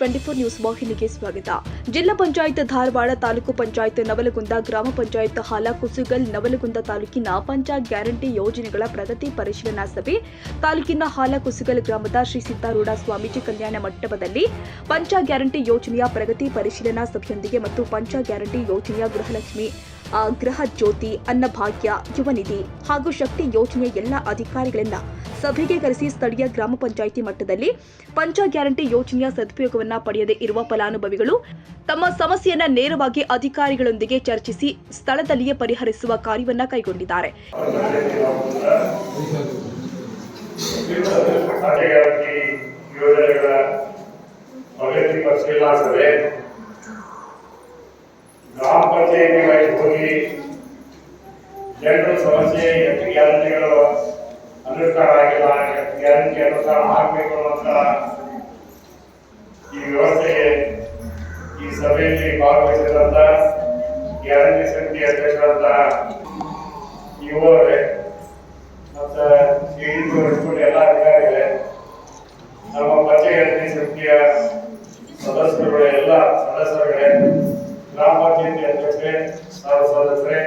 TV twenty four news ವಾಹಿನಿಗೆ ಸ್ವಾಗತ. ಜಿಲ್ಲಾ ಪಂಚಾಯತ್ ಧಾರವಾಡ ತಾಲೂಕು ಪಂಚಾಯತ್ ನವಲಗುಂದ ಗ್ರಾಮ ಪಂಚಾಯತ್ ಹಾಲ ಕುಸುಗಲ್ ನವಲಗುಂದ ತಾಲೂಕಿನ ಪಂಚ ಗ್ಯಾರಂಟಿ ಯೋಜನೆಗಳ ಪ್ರಗತಿ ಪರಿಶೀಲನಾ ಸಭೆ ತಾಲೂಕಿನ ಹಾಲ ಕುಸುಗಲ್ ಗ್ರಾಮದ ಶ್ರೀ ಸಿದ್ದಾರೂಢ ಸ್ವಾಮೀಜಿ ಕಲ್ಯಾಣ ಮಂಟಪದಲ್ಲಿ ಪಂಚ ಗ್ಯಾರಂಟಿ ಯೋಜನೆಯ ಪ್ರಗತಿ ಪರಿಶೀಲನಾ ಸಭೆಯೊಂದಿಗೆ ಮತ್ತು ಪಂಚ ಗ್ಯಾರಂಟಿ ಯೋಜನೆಯ ಗೃಹಲಕ್ಷ್ಮಿ ಗೃಹ ಜ್ಯೋತಿ, ಅನ್ನಭಾಗ್ಯ ಯುವನಿಧಿ ಹಾಗೂ ಶಕ್ತಿ ಯೋಜನೆಯ ಎಲ್ಲ ಅಧಿಕಾರಿಗಳನ್ನ ಸಭೆಗೆ ಕರೆಸಿ ಸ್ಥಳೀಯ ಗ್ರಾಮ ಪಂಚಾಯಿತಿ ಮಟ್ಟದಲ್ಲಿ ಪಂಚ ಗ್ಯಾರಂಟಿ ಯೋಜನೆಯ ಸದುಪಯೋಗವನ್ನು ಪಡೆಯದೇ ಇರುವ ಫಲಾನುಭವಿಗಳು ತಮ್ಮ ಸಮಸ್ಯೆಯನ್ನ ನೇರವಾಗಿ ಅಧಿಕಾರಿಗಳೊಂದಿಗೆ ಚರ್ಚಿಸಿ ಸ್ಥಳದಲ್ಲಿಯೇ ಪರಿಹರಿಸುವ ಕಾರ್ಯವನ್ನ ಕೈಗೊಂಡಿದ್ದಾರೆ. ಗ್ರಾಮ ಹೋಗಿ ಜನರ ಸಮಸ್ಯೆ, ಗ್ಯಾರಂಟಿಗಳು ಅನುಷ್ಠಾನ ಆಗಿಲ್ಲ ಗ್ಯಾರಂಟಿ ಅನುಷ್ಠಾನ ಆಗಬೇಕು ಅಂತ ಈ ವ್ಯವಸ್ಥೆಗೆ ಈ ಸಭೆಯಲ್ಲಿ ಭಾಗವಹಿಸಿದಂತ ಗ್ಯಾರಂಟಿ ಸಮಿತಿ ಅಧ್ಯಕ್ಷರಾದ ಇವರೇ ಮತ್ತು ಹಿರಿಯರು ಎಲ್ಲ ಅಧಿಕಾರಿಗಳೇ, ನಮ್ಮ ಪಂಚಾಯತಿ ಸಮಿತಿಯ ಸದಸ್ಯರುಗಳೇ, ಎಲ್ಲ ಸದಸ್ಯರುಗಳೇ, ಗ್ರಾಮ ಪಂಚಾಯತಿ ಅಧ್ಯಕ್ಷರೇ ಸರ್ವ ಸದಸ್ಯರೇ,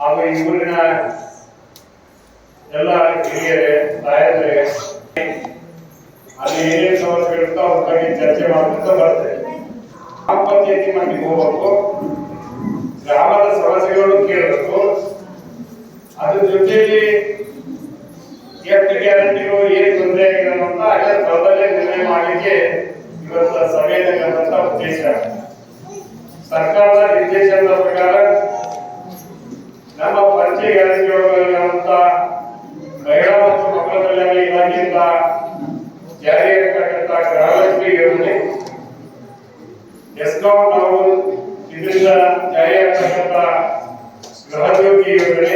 ಹಾಗೂ ಈ ಊರಿನ ಎಲ್ಲ ಹಿರಿಯರೇ, ತಾಯಂದ್ರೆ, ಅಲ್ಲಿ ಏನೇನು ಸಮಸ್ಯೆಗಳಿರುತ್ತೋ ಅವ್ರ ಬಗ್ಗೆ ಚರ್ಚೆ ಮಾಡ್ತಾ ಬರ್ತೇವೆ. ಗ್ರಾಮ ಪಂಚಾಯತಿ ಮಟ್ಟಿಗೆ ಹೋಗ್ಬೇಕು. ಗ್ರಾಮದ ಸಮಸ್ಯೆಗಳು ಕೇಳಬೇಕು. ಅದ್ರ ಜೊತೆಯಲ್ಲಿ ಎಷ್ಟು ಗ್ಯಾರಂಟಿಗಳು ಏನ್ ತೊಂದರೆ ಆಗಿದೆ ಅಂತ ಅಲ್ಲೇ ಸ್ಥಳದಲ್ಲೇ ನಿರ್ಣಯ ಮಾಡಲಿಕ್ಕೆ ಇವತ್ತು ಸಭೆಯಲ್ಲಿರುವಂತ ಉದ್ದೇಶ. ಸರ್ಕಾರದ ನಿರ್ದೇಶನದ ಪ್ರಕಾರ ನಮ್ಮ ಪಂಚ ಗ್ಯಾರಂಟಿಗಳಿರುವಂತ ಮಹಿಳಾ ಮತ್ತು ಮಕ್ಕಳ ಕಲ್ಯಾಣ ಇಲಾಖೆಯಿಂದ ಜಾರಿಯಾಗಿರ್ತಕ್ಕಂಥ ಗೃಹಲಕ್ಷ್ಮಿ ಯೋಜನೆ ಎಸ್ಕಾಂ ನಾವು ಇದರಿಂದ ಜಾರಿಯಾಗ್ತಕ್ಕಂಥ ಗೃಹಜ್ಯೋತಿ ಯೋಜನೆ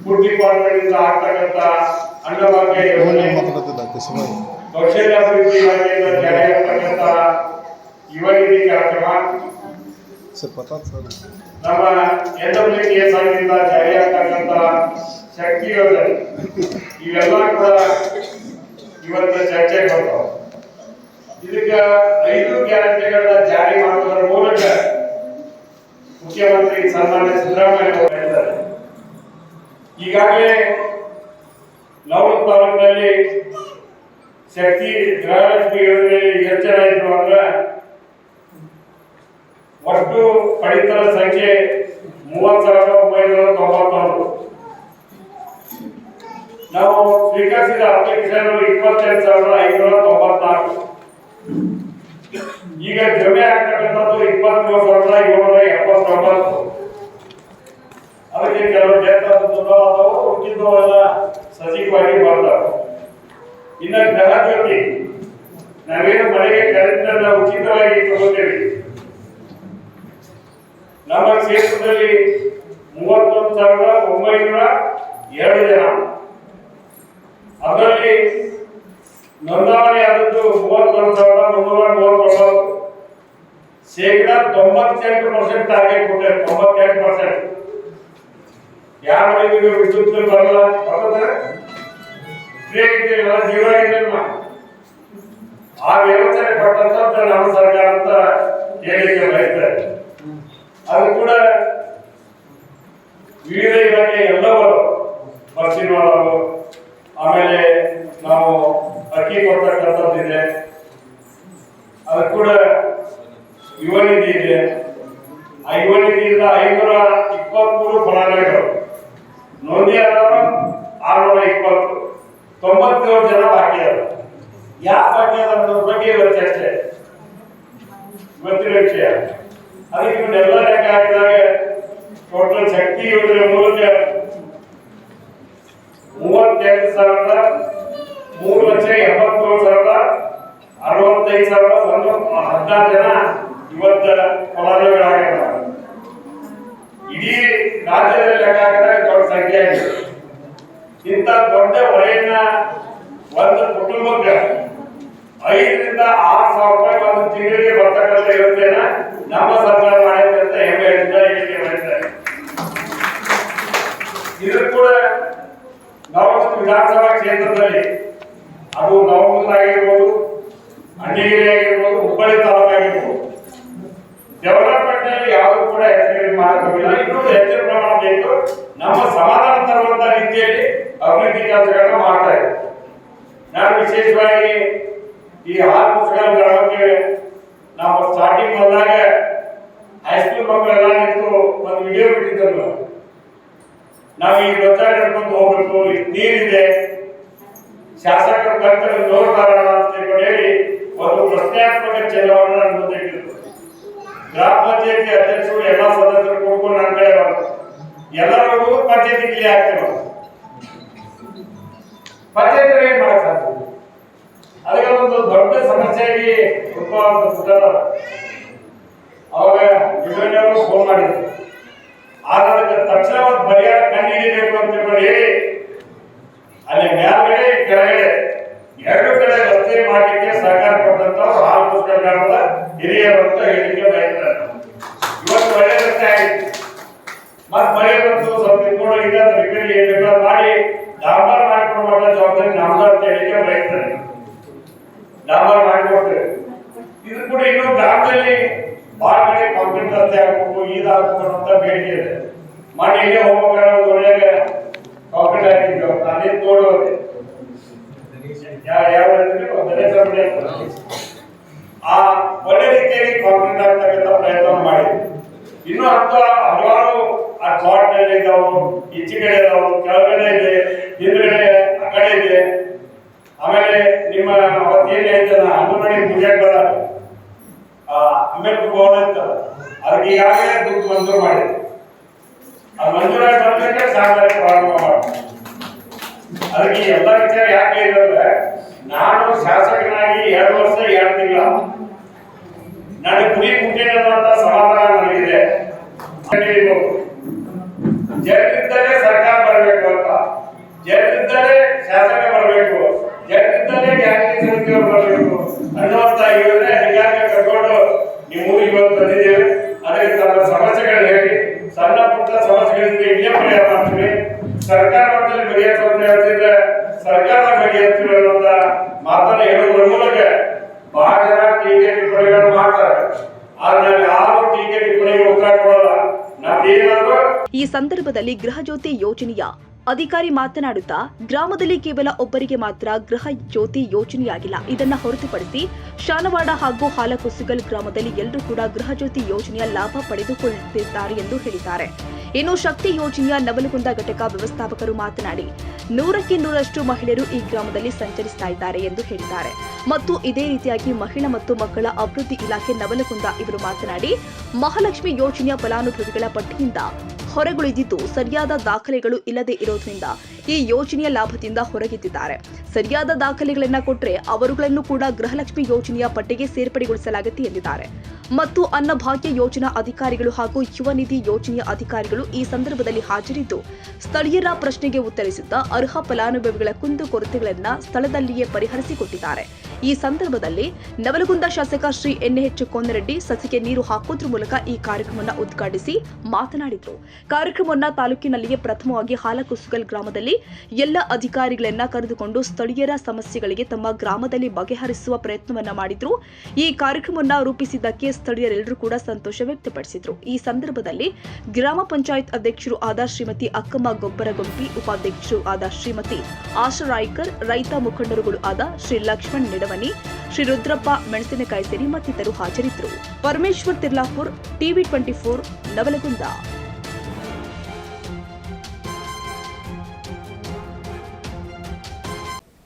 ಫುಡ್ ಡಿಪಾರ್ಟ್ಮೆಂಟ್ ಇಂದ ಆಗ್ತಕ್ಕಂಥ ಅನ್ನಭಾಗ್ಯ ಯೋಜನೆ ಕೌಶಲ್ಯಾಭಿವೃದ್ಧಿ ಇಲಾಖೆಯಿಂದ ಜಾರಿಯಾಗತಕ್ಕಂಥ ಯುವ ನಿಧಿ ಕಾರ್ಯಕ್ರಮ. ನಮ್ಮ ಎನ್ ಡಬ್ಲ್ಯೂ ಕೆ ಎಸ್ ಆಗಿಂದ ಜಾರಿಯಾಗತಕ್ಕಂಥ ಶಕ್ತಿ ಯೋಜನೆ ಇವೆಲ್ಲ ಕೂಡ ಇವತ್ತು ಚರ್ಚೆಗೆ ಬರ್ತಾವ ಇದಕ್ಕೆ ಐದು ಗ್ಯಾರಂಟಿಗಳನ್ನ ಜಾರಿ ಮಾಡುವುದರ ಮೂಲಕ ಮುಖ್ಯಮಂತ್ರಿ ಸನ್ಮಾನ್ಯ ಸಿದ್ದರಾಮಯ್ಯ ಅವರು ಹೇಳಿದ್ದಾರೆ. ಈಗಾಗಲೇ ನವ ತಾಲೂಕಿನಲ್ಲಿ ಶಕ್ತಿ ಗೃಹಲಕ್ಷ್ಮಿ ಯೋಜನೆ ಎಚ್ಚರ ಇದ್ರು ಅಂದ್ರೆ ಒಟ್ಟು ಪಡಿತರ ಸಂಖ್ಯೆ ಮೂವತ್ತು ಸಾವಿರದ ಒಂಬೈನೂರ ತೊಂಬತ್ತೊಂದು ನಾವು ಸ್ವೀಕರಿಸಿದ ಅಪ್ಲಿಕೇಶನ್ ಇಪ್ಪತ್ತೆರಡು ಸಾವಿರದ ಐನೂರ ತೊಂಬತ್ನಾಲ್ಕು. ಈಗ ಜಮೆ ಆಗ್ತಕ್ಕಂಥದ್ದು ಇಪ್ಪತ್ಮೂರು ಸಾವಿರದ ಏಳ್ನೂರ ಎಪ್ಪತ್ತೊಂಬತ್ತು. ಅದಕ್ಕೆ ಕೆಲವು ಡೇಟ್ ಅಥವಾ ಉಳಿದಿದ್ದು ಸಜೀವವಾಗಿ ಬರ್ತಾವೆ. ಇನ್ನ ಗೃಹ ಜ್ಯೋತಿ, ನಾವೇನು ಮನೆಗೆ ಕರೆಂಟ್ ಉಚಿತವಾಗಿ ತಗೋತೇವೆ. ನಮ್ಮ ಕ್ಷೇತ್ರದಲ್ಲಿ ಮೂವತ್ತೊಂದು ಸಾವಿರದ ಒಂಬೈನೂರ ಎರಡು ಜನ. ಅದರಲ್ಲಿ ನೋಂದಾವಣಿ ಆದದ್ದು ಮೂವತ್ತೊಂದು ಸಾವಿರದ ಮುನ್ನೂರ ಮೂವತ್ತೊಂಬತ್ತು ಶೇಕಡ ತೊಂಬತ್ತೆಂಟು ಪರ್ಸೆಂಟ್ ಟಾರ್ಗೆಟ್ ಕೊಟ್ಟಿದ್ದಾರೆ ತೊಂಬತ್ತೆಂಟು ಪರ್ಸೆಂಟ್ ಯಾವ ಮನೆಗೂ ವಿದ್ಯುತ್ ಬಿಲ್ ಬರಲ್ಲ? ಬರ್ತದೆ? ಜೀವ ಆಗಿದೆಯಲ್ಲ ಆ ವ್ಯವಸ್ಥೆ ಕೊಟ್ಟಂತ ನಮ್ಮ ಸರ್ಕಾರ ಅಂತ ಹೇಳಿಕೆ ಬಯಸ್ತಾರೆ ಅದು ಕೂಡ ವಿವಿಧ ಇಲಾಖೆ ಎಲ್ಲವರು ಬಸ್ಸಿನ ಆಮೇಲೆ ನಾವು ಅಕ್ಕಿ ಕೊಡ್ತಕ್ಕಂಥದ್ದಿದೆ ಅದು ಕೂಡ ಯುವ ನಿಧಿ ಇದೆ. ಆ ಯುವ ನಿಧಿಯಿಂದ ಐನೂರ ಇಪ್ಪತ್ಮೂರು ಫಲಾನುಭವಿಗಳು ನೋಂದಿ ಆದವರು ಆರುನೂರ ಇಪ್ಪತ್ತು. ತೊಂಬತ್ತೇಳು ಜನ ಬಾಕಿ ಅದ ಯಾಕೆ ಬಾಕಿ ಅನ್ನೋದ್ರ ಬಗ್ಗೆ ಇವತ್ತು ಚರ್ಚೆ. ಇವತ್ತಿನ ವಿಷಯ. ಅದಕ್ಕೆ ಇವನ್ನೆಲ್ಲ ಲೆಕ್ಕ ಹಾಕಿದಾಗ ಟೋಟಲ್ ಶಕ್ತಿ ಯೋಜನೆ ಮೂಲಕ ಮೂವತ್ತೆಂಟು ಸಾವಿರದ ಮೂರು ಲಕ್ಷ ಎಂಬತ್ತೇಳು ಸಾವಿರದ ಅರವತ್ತೈದು ಸಾವಿರದ ಒಂದು ಹದಿನಾರು ಜನ ಇವತ್ತ ಇಡೀ ರಾಜ್ಯದಲ್ಲಿ ಲೆಕ್ಕ ಹಾಕಿದಾಗ ದೊಡ್ಡ ಸಂಖ್ಯೆ ಆಗಿದೆ. ಇಂಥ ದೊಡ್ಡ ಹೊರೆಯನ್ನ ಒಂದು ಕುಟುಂಬಕ್ಕೆ ಐದರಿಂದ ಆರು ಸಾವಿರ ರೂಪಾಯಿ ಒಂದು ತಿಂಗಳಿಗೆ ಬರ್ತಕ್ಕಂಥ ಯೋಜನೆನ ನಮ್ಮ ಸರ್ಕಾರ ಮಾಡೈತೆ ಅಂತ ಹೆಮ್ಮೆಯಿಂದ ಹೇಳಿಕೆ ಮಾಡಿದ್ದಾರೆ ಇದು. ಕೂಡ ನವಲಗುಂದ ವಿಧಾನಸಭಾ ಕ್ಷೇತ್ರದಲ್ಲಿ ಅದು ನವಲಗುಂದ ಆಗಿರ್ಬೋದು ಡೆವಲಪ್ಮೆಂಟ್ ಯಾರು ಕೂಡ ಹೆಚ್ಚಿಗೆ ಮಾಡಬೇಕಿಲ್ಲ ಇನ್ನೂ ಹೆಚ್ಚಿನ ಪ್ರಮಾಣ ಬೇಕು ನಮ್ಮ ಸಮಾಧಾನ ತರುವಂತ ರೀತಿಯಲ್ಲಿ ಅಭಿವೃದ್ಧಿ ಕೆಲಸಗಳನ್ನ ಮಾಡ್ತಾ ಇದ್ದಾರೆ. ನಾನು ವಿಶೇಷವಾಗಿ ಈ ಹಾಲು ಪುಸ್ತಕ ಗ್ರಾಮಕ್ಕೆ ನಾವು ಸ್ಟಾರ್ಟಿಂಗ್ ಬಂದಾಗ ಹೈಸ್ಕೂಲ್ ಮಕ್ಕಳೆಲ್ಲ ನಿಂತು ಒಂದು ವಿಡಿಯೋ ಬಿಟ್ಟಿದ್ದರು. ನಾವು ಈ ಗೊತ್ತಾಗ ಹಿಡ್ಕೊಂಡು ಹೋಗ್ಬೇಕು ನೀರಿದೆ. ಶಾಸಕರು ಬರ್ತಾರೆ ನೋಡ್ತಾರಲ್ಲ ಅಂತ ಹೇಳಿ ಒಂದು ಪ್ರಶ್ನಾತ್ಮಕ ಚಲವನ್ನ ಮುಂದೆ ಇಟ್ಟಿದ್ರು ಗ್ರಾಮ ಪಂಚಾಯತಿ ಅಧ್ಯಕ್ಷರು, ಎಲ್ಲ ಸದಸ್ಯರು ಕೂಡ್ಕೊಂಡು ನನ್ನ ಕಡೆ ಬಂದ್ರು. ಎಲ್ಲರಿಗೂ ಪಂಚಾಯತಿ ಇಲ್ಲಿ ಆಗ್ತೇವೆ ಪಂಚಾಯತಿ ಏನ್ ಮಾಡಕ್ ಸಾಧ್ಯ? ಅದಕ್ಕೆ ಒಂದು ದೊಡ್ಡ ಸಮಸ್ಯೆಯಾಗಿ ಉದ್ಭವ ಅವಾಗ ವಿವರಣೆಯವರು ಫೋನ್ ಮಾಡಿದ್ರು. ಆದ್ರೆ ತಕ್ಷಣ ಒಂದು ಪರಿಹಾರ ಕಂಡುಹಿಡಿಬೇಕು ಅಂತ ತಿಳ್ಕೊಂಡು ಹೇಳಿ ಅಲ್ಲಿ ಮೇಲ್ಗಡೆ ಕೆಳಗಡೆ ಎರಡು ಕಡೆ ರಸ್ತೆ ಮಾಡಲಿಕ್ಕೆ ಸಹಕಾರ ಕೊಟ್ಟಂತವ್ರು ಹಾಲು ಪುಸ್ತಕ ಗ್ರಾಮದ ಹಿರಿಯರು ಅಂತ ಹೇಳಿಕೆ ಬಯಸ್ತಾರೆ ಇವತ್ತು ಒಳ್ಳೆ ರಸ್ತೆ ಆಗಿದೆ ಮತ್ ಮಳೆ ಬಂತು ಸ್ವಲ್ಪ ತಿಳ್ಕೊಂಡು ಈಗ ರಿಪೇರಿ ಏನ್ ಬೇಕಾದ್ರೂ ಮಾಡಿ ಡಾಂಬರ್ ಮಾಡಿಕೊಡುವಂತ ಜವಾಬ್ದಾರಿ ನಮ್ದು ಅಂತ ಹೇಳಿಕೆ ಬಯಸ್ತಾರೆ ಡಾಂಬರ್ ಮಾಡಿಕೊಡ್ತೇವೆ ಇದು ಕೂಡ ಇನ್ನು ಗ್ರಾಮದಲ್ಲಿ ಬಹಳ ಕಡೆ ಕಾಂಕ್ರೀಟ್ ರಸ್ತೆ ಹಾಕ್ಬೇಕು ಇದಾಗಬೇಕು ಅಂತ ಬೇಡಿಕೆ ಇದೆ ಮಾಡಿ ಇಲ್ಲೇ ಹೋಗ್ಬೇಕಾದ್ರೆ ಒಂದು ಒಳ್ಳೆಯ ಕಾಂಕ್ರೀಟ್ ಹಾಕಿದ್ವಿ ಅದೇ ತೋಡೋದೆ ಯಾವ ಯಾವ ರೀತಿಯಲ್ಲಿ ಒಂದನೇ ಸಮಯ ಆ ಒಳ್ಳೆ ರೀತಿಯಾಗಿ ಕಾಂಕ್ರೀಟ್ ಆಗ್ತಕ್ಕಂಥ ಪ್ರಯತ್ನ ಮಾಡಿದ್ವಿ ಇನ್ನು ಹತ್ತು ಹಲವಾರು ಆ ಇದಾವು ಈಚೆ ಕಡೆ ಇದಾವು ಕೆಳಗಡೆ ಇದೆ, ಹಿಂದ್ಗಡೆ ಆ ಕಡೆ ಇದೆ. ಆಮೇಲೆ ನಿಮ್ಮ ಅವತ್ತೇನು ಹೇಳ್ತಾನ ಅಂಗನವಾಡಿ ಪೂಜೆಗೆ ಬರ ಅಂಬೇಡ್ಕರ್ ಭವನ ಅಂತ ಅದಕ್ಕೆ ಈಗಾಗಲೇ ದುಡ್ಡು ಮಂಜೂರು ಮಾಡಿ ಅದು ಮಂಜೂರಾಗಿ ಬಂದ್ರೆ ಸಾಕಾಗಿ ಪ್ರಾರಂಭ ಮಾಡಿ ಅದಕ್ಕೆ ಎಲ್ಲ ವಿಚಾರ ಯಾಕೆ ಹೇಳಿದ್ರೆ ನಾನು ಶಾಸಕನಾಗಿ ಎರಡು ವರ್ಷ, ಎರಡು ತಿಂಗಳ. ನನಗೆ ಕುರಿ ಮುಖ್ಯ ಸಮಾಧಾನ ನನಗಿದೆ. ಜನರಿದ್ದಲೇ ಸರ್ಕಾರ ಬರಬೇಕು ಅಂತ. ಜನರಿದ್ದಲೇ ಶಾಸಕ ಬರಬೇಕು. ಜನರಿದ್ದಲೇ ಗ್ಯಾರಂಟಿ ಸಮಿತಿಯವರು ಬರಬೇಕು. ಅನ್ನುವಂತ ಯೋಜನೆ ಹೀಗಾಗಿ ಕರ್ಕೊಂಡು ನೀವು ಇವತ್ತು ಬಂದಿದ್ದೇವೆ. ಅದಕ್ಕೆ ತಮ್ಮ ಸಮಸ್ಯೆಗಳು ಹೇಳಿ. ಸಣ್ಣ ಪುಟ್ಟ ಸಮಸ್ಯೆಗಳಿಂದ ಇಲ್ಲೇ ಪರಿಹಾರ ಮಾಡ್ತೀವಿ. ಸರ್ಕಾರ ಮಟ್ಟದಲ್ಲಿ ಬಗೆಹರಿಸುವಂತ ಹೇಳ್ತಿದ್ರೆ ಸರ್ಕಾರ ಬಗೆಹರಿಸ್ತೀವಿ ಅನ್ನುವಂತ ಮಾತನ್ನ ಹೇಳುವುದರ ಮೂಲಕ ಬಹಳ ಜನ ಟೀಕೆ ಟಿಪ್ಪಣಿಗಳು ಮಾಡ್ತಾರೆ ಆದ್ರೆ ನಾವು ಯಾರು ಟೀಕೆ ಟಿಪ್ಪಣಿಗೆ ಉತ್ತರ ಕೊಡಲ್ಲ ನಮ್ದೇನಾದ್ರು ಈ ಸಂದರ್ಭದಲ್ಲಿ ಗೃಹಜ್ಯೋತಿ ಯೋಜನೆಯ ಅಧಿಕಾರಿ ಮಾತನಾಡುತ್ತಾ, ಗ್ರಾಮದಲ್ಲಿ ಕೇವಲ ಒಬ್ಬರಿಗೆ ಮಾತ್ರ ಗೃಹ ಜ್ಯೋತಿ ಯೋಜನೆಯಾಗಿಲ್ಲ. ಇದನ್ನ ಹೊರತುಪಡಿಸಿ ಶಾನವಾಡ ಹಾಗೂ ಹಾಲಕುಸುಗಲ್ ಗ್ರಾಮದಲ್ಲಿ ಎಲ್ಲರೂ ಕೂಡ ಗೃಹ ಜ್ಯೋತಿ ಯೋಜನೆಯ ಲಾಭ ಪಡೆದುಕೊಳ್ಳುತ್ತಿದ್ದಾರೆ ಎಂದು ಹೇಳಿದ್ದಾರೆ. ಇನ್ನು ಶಕ್ತಿ ಯೋಜನೆಯ ನವಲಗುಂದ ಘಟಕ ವ್ಯವಸ್ಥಾಪಕರು ಮಾತನಾಡಿ, ನೂರಕ್ಕೆ ನೂರಷ್ಟು ಮಹಿಳೆಯರು ಈ ಗ್ರಾಮದಲ್ಲಿ ಸಂಚರಿಸ್ತಾ ಇದ್ದಾರೆ ಎಂದು ಹೇಳಿದ್ದಾರೆ. ಮತ್ತು ಇದೇ ರೀತಿಯಾಗಿ ಮಹಿಳಾ ಮತ್ತು ಮಕ್ಕಳ ಅಭಿವೃದ್ಧಿ ಇಲಾಖೆ ನವಲಗುಂದ ಇವರು ಮಾತನಾಡಿ, ಮಹಾಲಕ್ಷ್ಮಿ ಯೋಜನೆಯ ಫಲಾನುಭವಿಗಳ ಪಟ್ಟಿಯಿಂದ ಹೊರಗುಳಿದಿದ್ದು ಸರಿಯಾದ ದಾಖಲೆಗಳು ಇಲ್ಲದೆ ಇರೋದ್ರಿಂದ ಈ ಯೋಜನೆಯ ಲಾಭದಿಂದ ಹೊರಗಿದ್ದಿದ್ದಾರೆ. ಸರಿಯಾದ ದಾಖಲೆಗಳನ್ನ ಕೊಟ್ಟರೆ ಅವರುಗಳನ್ನು ಕೂಡ ಗೃಹಲಕ್ಷ್ಮಿ ಯೋಜನೆಯ ಪಟ್ಟಿಗೆ ಸೇರ್ಪಡೆಗೊಳಿಸಲಾಗುತ್ತೆ ಎಂದಿದ್ದಾರೆ. ಮತ್ತು ಅನ್ನಭಾಗ್ಯ ಯೋಜನಾ ಅಧಿಕಾರಿಗಳು ಹಾಗೂ ಯುವ ನಿಧಿ ಯೋಜನೆಯ ಅಧಿಕಾರಿಗಳು ಈ ಸಂದರ್ಭದಲ್ಲಿ ಹಾಜರಿದ್ದು, ಸ್ಥಳೀಯರ ಪ್ರಶ್ನೆಗೆ ಉತ್ತರಿಸಿದ್ದ ಅರ್ಹ ಫಲಾನುಭವಿಗಳ ಕುಂದುಕೊರತೆಗಳನ್ನು ಸ್ಥಳದಲ್ಲಿಯೇ ಪರಿಹರಿಸಿಕೊಟ್ಟಿದ್ದಾರೆ. ಈ ಸಂದರ್ಭದಲ್ಲಿ ನವಲಗುಂದ ಶಾಸಕ ಶ್ರೀ ಎನ್ಎಚ್ ಕೋನರೆಡ್ಡಿ ಸಸಿಗೆ ನೀರು ಹಾಕೋದ್ರ ಮೂಲಕ ಈ ಕಾರ್ಯಕ್ರಮವನ್ನು ಉದ್ಘಾಟಿಸಿ ಮಾತನಾಡಿದರು. ಕಾರ್ಯಕ್ರಮವನ್ನ ತಾಲೂಕಿನಲ್ಲಿಯೇ ಪ್ರಥಮವಾಗಿ ಹಾಲಕುಸುಗಲ್ ಗ್ರಾಮದಲ್ಲಿ ಎಲ್ಲ ಅಧಿಕಾರಿಗಳನ್ನ ಕರೆದುಕೊಂಡು ಸ್ಥಳೀಯರ ಸಮಸ್ಯೆಗಳಿಗೆ ತಮ್ಮ ಗ್ರಾಮದಲ್ಲಿ ಬಗೆಹರಿಸುವ ಪ್ರಯತ್ನವನ್ನ ಮಾಡಿದ್ರು. ಈ ಕಾರ್ಯಕ್ರಮವನ್ನ ರೂಪಿಸಿದ್ದಕ್ಕೆ ಸ್ಥಳೀಯರೆಲ್ಲರೂ ಕೂಡ ಸಂತೋಷ ವ್ಯಕ್ತಪಡಿಸಿದ್ರು. ಈ ಸಂದರ್ಭದಲ್ಲಿ ಗ್ರಾಮ ಪಂಚಾಯತ್ ಅಧ್ಯಕ್ಷರು ಆದ ಶ್ರೀಮತಿ ಅಕ್ಕಮ್ಮ ಗೊಬ್ಬರಗೊಂಪಿ, ಉಪಾಧ್ಯಕ್ಷರು ಆದ ಶ್ರೀಮತಿ ಆಶಾ ರಾಯ್ಕರ್, ರೈತ ಮುಖಂಡರುಗಳು ಆದ ಶ್ರೀ ಲಕ್ಷ್ಮಣ್ ನಿಡವನಿ, ಶ್ರೀ ರುದ್ರಪ್ಪ ಮೆಣಸಿನಕಾಯಿ ಸೇರಿ ಮತ್ತಿತರರು ಹಾಜರಿದ್ದರು. Parameshwar Tirlapur, TV twenty four, Navalgund.